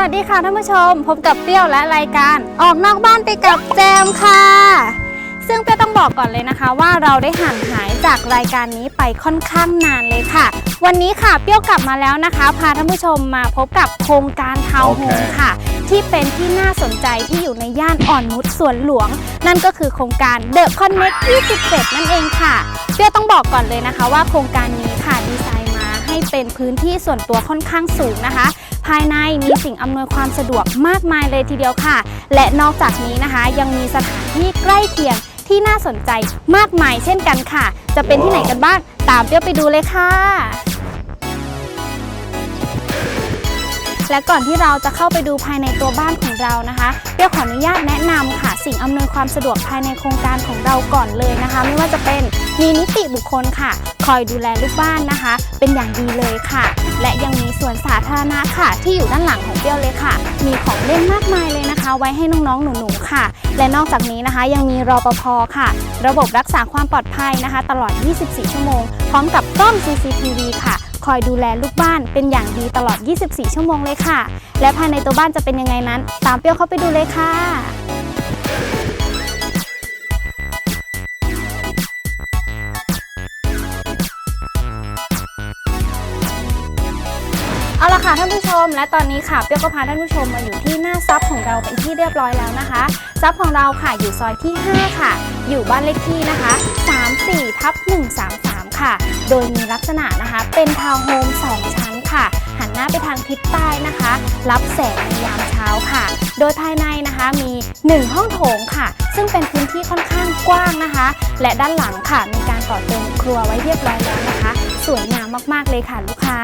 วัสดีค่ะท่านผู้ชม พบกับเปรี้ยวและรายการ ออกนอกบ้านไปกับแจมค่ะ ซึ่งเปรี้ยวต้องบอกก่อนเลยนะคะ ว่าเราได้ห่างหายจากรายการนี้ไปค่อนข้างนานเลยค่ะ วันนี้ค่ะเปรี้ยวกลับมาแล้วนะคะ พาท่านผู้ชมมาพบกับโครงการทาวน์โฮมคค่ะ ที่เป็นที่น่าสนใจที่อยู่ในย่านอ่อนนุชสวนหลวง นั่นก็คือโครงการ The Connect 27 นั่นเองค่ะ เปรี้ยวต้องบอกก่อนเลยนะคะ ว่าโครงการนี้ค่ะดีไซน์มาให้เป็นพื้นที่ส่วนตัวค่อนข้างสูงนะคะ ภายในมีสิ่งอำนวยความสะดวกมากมายเลยทีเดียวค่ะ และนอกจากนี้นะคะ ยังมีสถานที่ใกล้เคียงที่น่าสนใจมากมายเช่นกันค่ะ จะเป็นที่ไหนกันบ้าง ตามเปรี้ยวไปดูเลยค่ะ และก่อนที่เราจะเข้าไปดูภายในตัวบ้านของเรานะคะเปรี้ยวขออนุญาตแนะนำค่ะ สิ่งอำนวยความสะดวกภายในโครงการของเราก่อนเลยนะคะ ไม่ว่าจะเป็น มีนิติบุคคลค่ะ คอยดูแลลูกบ้านนะคะ เป็นอย่างดีเลยค่ะ และยังมีสวนสาธารณะค่ะ ที่อยู่ด้านหลังของเปรี้ยวเลยค่ะ มีของเล่นมากมายเลยนะคะ ไว้ให้น้องๆ หนูๆค่ะ และนอกจากนี้นะคะ ยังมีรปภค่ะ ระบบรักษาความปลอดภัยนะคะ ตลอด 24 ชั่วโมง พร้อมกับกล้อง CCTV ค่ะ คอยดูแลลูกบ้านเป็นอย่างดีตลอด 24 ชั่วโมงเลยค่ะ และภายในตัวบ้านจะเป็นยังไงนั้น ตามเปรี้ยวเข้าไปดูเลยค่ะ ละค่ะท่านผู้ชม และตอนนี้ค่ะเปรี้ยวก็พาท่านผู้ชมมาอยู่ที่หน้าซับของเราเป็นที่เรียบร้อยแล้วนะคะซับของเราค่ะอยู่ซอยที่ 5 ค่ะ อยู่บ้านเลขที่นะคะ 34ทับ133 ค่ะ โดยมีลักษณะนะคะ เป็นทาวน์โฮม 2 ชั้นค่ะ หันหน้าไปทางทิศใต้นะคะ รับแสงในยามเช้าค่ะ โดยภายในนะคะมี 1 ห้องโถงค่ะ ซึ่งเป็นพื้นที่ค่อนข้างกว้างนะคะ และด้านหลังค่ะมีการต่อเติมครัวไว้เรียบร้อยแล้วนะคะ วยงามมากๆเลยค่ะลูกค้า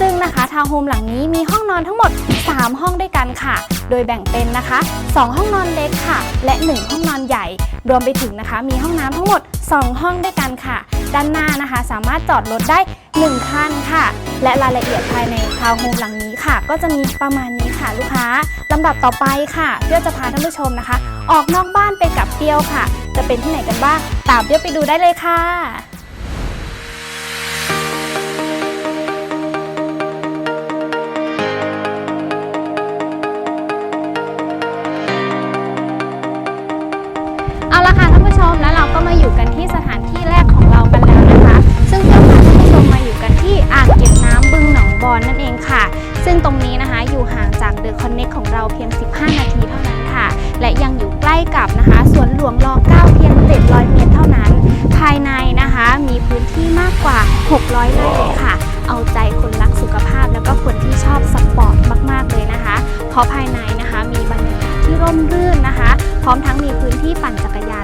ซึ่งนะคะทาวน์โฮมหลังนี้มีห้องนอนทั้งหมด 3 ห้องด้วยกันค่ะ โดยแบ่งเป็นนะคะ 2 ห้องนอนเล็กค่ะ และ 1 ห้องนอนใหญ่ รวมไปถึงนะคะ มีห้องน้ำทั้งหมด 2 ห้องด้วยกันค่ะ ด้านหน้านะคะ สามารถจอดรถได้ 1 คันค่ะ และรายละเอียดภายในทาวน์โฮมหลังนี้ค่ะ ก็จะมีประมาณนี้ค่ะลูกค้าลำดับต่อไปค่ะเปรี้ยวจะพาท่านผู้ชมนะคะ ออกนอกบ้านไปกับเปรี้ยวค่ะ จะเป็นที่ไหนกันบ้างตามเปรี้ยวไปดูได้เลยค่ะ 15 นาทีเท่านั้นค่ะ และยังอยู่ใกล้กับนะคะสวนหลวงรอ9เพียง 700 เมตรเท่านั้น ภายในนะคะมีพื้นที่มากกว่า 600 ไร่เลยค่ะ เอาใจคนรักสุขภาพแล้วก็คนที่ชอบสปอร์ตมาก ๆ เลยนะคะ เพราะภายในนะคะมีบรรยากาศที่ร่มรื่นนะคะ พร้อมทั้งมีพื้นที่ปั่นจักรยาน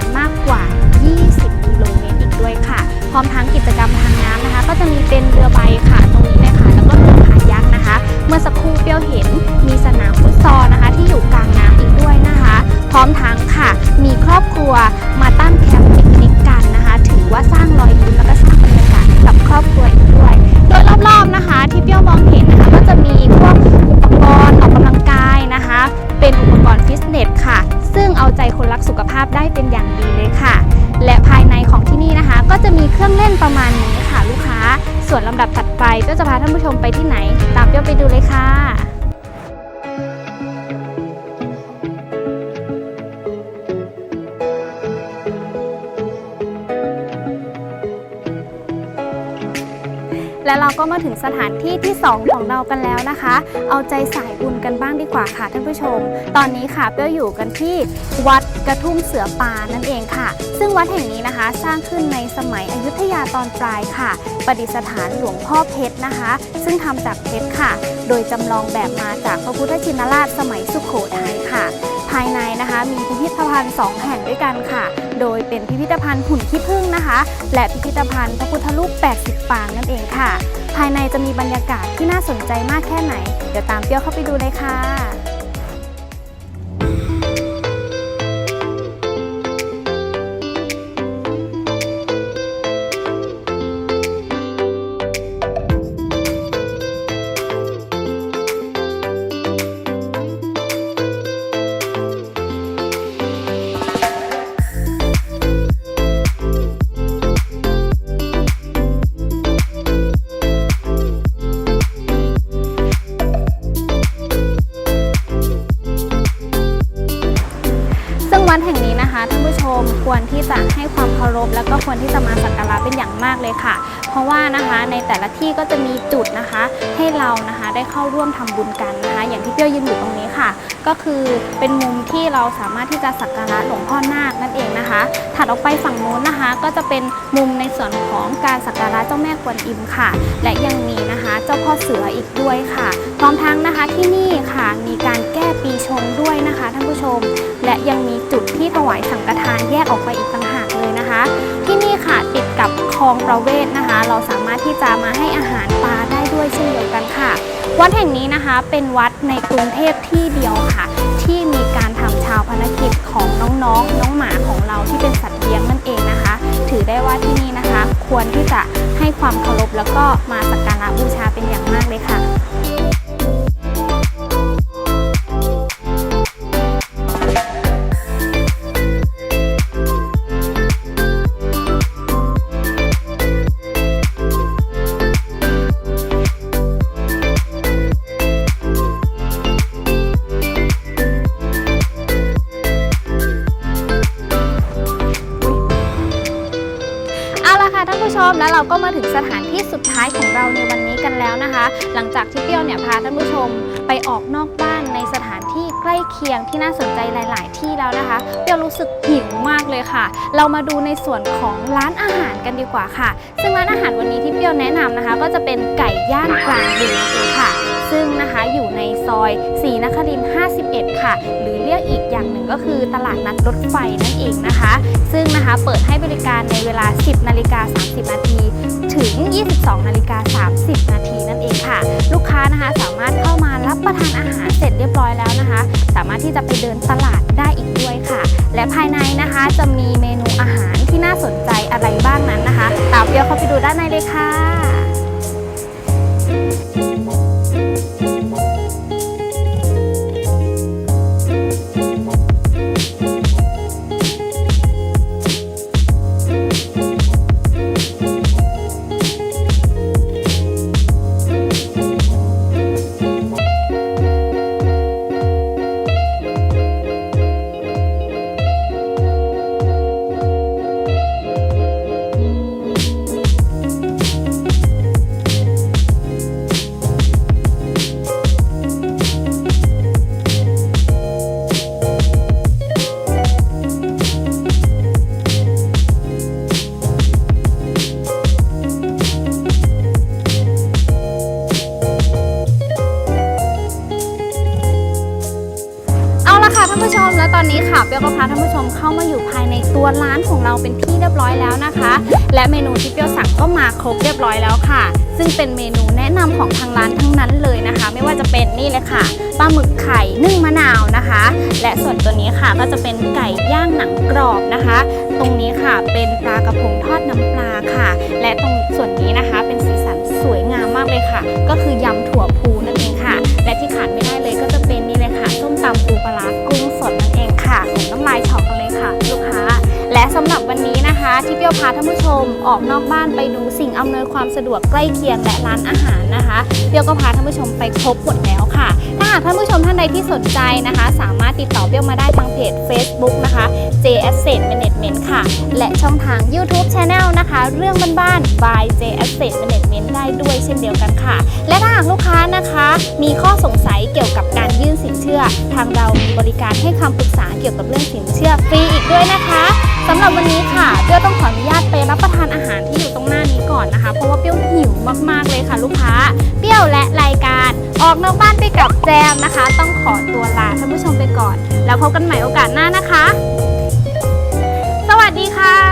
านผู้ชมไปที่ไหน ตามเปรี้ยวไปดูเลยค่ะ และเราก็มาถึงสถานที่ที่ 2 ของเรากันแล้วนะคะ เอาใจสายบุญกันบ้างดีกว่าค่ะท่านผู้ชม ตอนนี้ค่ะเปี้ยวอยู่กันที่วัดกระทุ่มเสือปานั่นเองค่ะ ซึ่งวัดแห่งนี้นะคะ สร้างขึ้นในสมัยอยุธยาตอนปลายค่ะ ประดิษฐานหลวงพ่อเพชรนะคะ ซึ่งทำจากเพชรค่ะ โดยจำลองแบบมาจากพระพุทธชินราชสมัยสุโขทัยค่ะ ภายในนะคะ มีพิพิธภัณฑ์ 2 แห่งด้วยกันค่ะ โดยเป็นพิพิธภัณฑ์หุ่นขี้ผึ้งนะคะ และพิพิธภัณฑ์พระพุทธรูป 80 ปางนั่นเองค่ะ ภายในจะมีบรรยากาศที่น่าสนใจมากแค่ไหน เดี๋ยวตามเปี้ยวเข้าไปดูเลยค่ะ มควรที่จะให้ความเคารพ และก็ควรที่จะมาสักการะเป็นอย่างมากเลยค่ะ เพราะว่านะคะในแต่ละที่ก็จะมีจุดนะคะ ให้เรานะคะได้เข้าร่วมทำบุญกัน ที่เปรี้ยวยืนอยู่ตรงนี้ค่ะ ก็คือเป็นมุมที่เราสามารถที่จะสักการะหลวงพ่อนาคนั่นเองนะคะ ถัดออกไปฝั่งนู้นนะคะ ก็จะเป็นมุมในส่วนของการสักการะเจ้าแม่กวนอิมค่ะ และยังมีนะคะเจ้าพ่อเสืออีกด้วยค่ะ พร้อมทั้งนะคะที่นี่ค่ะมีการแก้ปีชงด้วยนะคะท่านผู้ชม และยังมีจุดที่ถวายสังฆทานแยกออกไปอีกต่างหากเลยนะคะ ที่นี่ค่ะติดกับคลองประเวศนะคะ เราสามารถที่จะมาให้อาหารปลาได้ด้วยเช่นเดียวกันค่ะ วัดแห่งนี้นะคะเป็นวัดในกรุงเทพที่เดียวค่ะ ที่มีการทำชาวพนกิจของน้องๆน้องหมาของเราที่เป็นสัตว์เลี้ยงนั่นเองนะคะ ถือได้ว่าที่นี่นะคะ ควรที่จะให้ความเคารพแล้วก็มาสักการะบูชาเป็นอย่างมากเลยค่ะ เราก็มาถึงสถานที่สุดท้ายของเราในวันนี้กันแล้วนะคะ หลังจากที่เปรี้ยวเนี่ยพาท่านผู้ชมไปออกนอกบ้านในสถานที่ใกล้เคียงที่น่าสนใจหลาย ๆ ที่แล้วนะคะ เปรี้ยวรู้สึกหิวมากเลยค่ะ เรามาดูในส่วนของร้านอาหารกันดีกว่าค่ะ ซึ่งร้านอาหารวันนี้ที่เปรี้ยวแนะนำนะคะ ก็จะเป็นไก่ย่างกลางดึงนั่นเองค่ะ ซึ่งนะคะอยู่ในซอยศรีนครินทร์51 ค่ะ หรือเรียกอีกอย่างหนึ่งก็คือตลาดนัดรถไฟนั่นเองนะคะ ซึ่งนะคะเปิดให้บริการในเวลา 22นาฬิกา30 นาทีนั่นเองค่ะ ลูกค้านะคะสามารถเข้ามารับประทานอาหารเสร็จเรียบร้อยแล้วนะคะ สามารถที่จะไปเดินตลาดได้อีกด้วยค่ะ และภายในนะคะจะมีเมนูอาหารที่น่าสนใจอะไรบ้างนั้นนะคะ ตามเดียวเข้าไปดูด้านในเลยค่ะ เข้ามาอยู่ภายในตัวร้านของเราเป็นที่เรียบร้อยแล้วนะคะ และเมนูที่เปียวสั่งก็มาครบเรียบร้อยแล้วค่ะ ซึ่งเป็นเมนูแนะนำของทางร้านทั้งนั้นเลยนะคะ ไม่ว่าจะเป็นนี่เลยค่ะปลาหมึกไข่นึ่งมะนาวนะคะ และส่วนตัวนี้ค่ะก็จะเป็นไก่ย่างหนังกรอบนะคะ ตรงนี้ค่ะเป็นปลากระพงทอดน้ำปลาค่ะ และตรงส่วนนี้นะคะเป็นสีสันสวยงามมากเลยค่ะ ก็คือยำถั่ว พาท่านผู้ชมออกนอกบ้านไปดูสิ่งอำนวยความสะดวกใกล้เคียงและร้านอาหารนะคะเปรี้ยวก็พาท่านผู้ชมไปครบหมดแล้วค่ะ ถ้าหากท่านผู้ชมท่านใดที่สนใจนะคะ สามารถติดต่อเปรี้ยวมาได้ทางเพจ Facebook นะคะ J Asset Management ค่ะ และช่องทาง YouTube Channel นะคะ เรื่องบ้านๆ by J Asset Management ได้ด้วยเช่นเดียวกันค่ะ และถ้าหากลูกค้านะคะ มีข้อสงสัยเกี่ยวกับการยื่นสินเชื่อ ทางเรามีบริการให้คำปรึกษาเกี่ยวกับเรื่องสินเชื่อฟรีอีกด้วยนะคะ อกนอกบ้านไปกับแจมนะคะ ต้องขอตัวลาท่านผู้ชมไปก่อน แล้วพบกันใหม่โอกาสหน้านะคะ สวัสดีค่ะ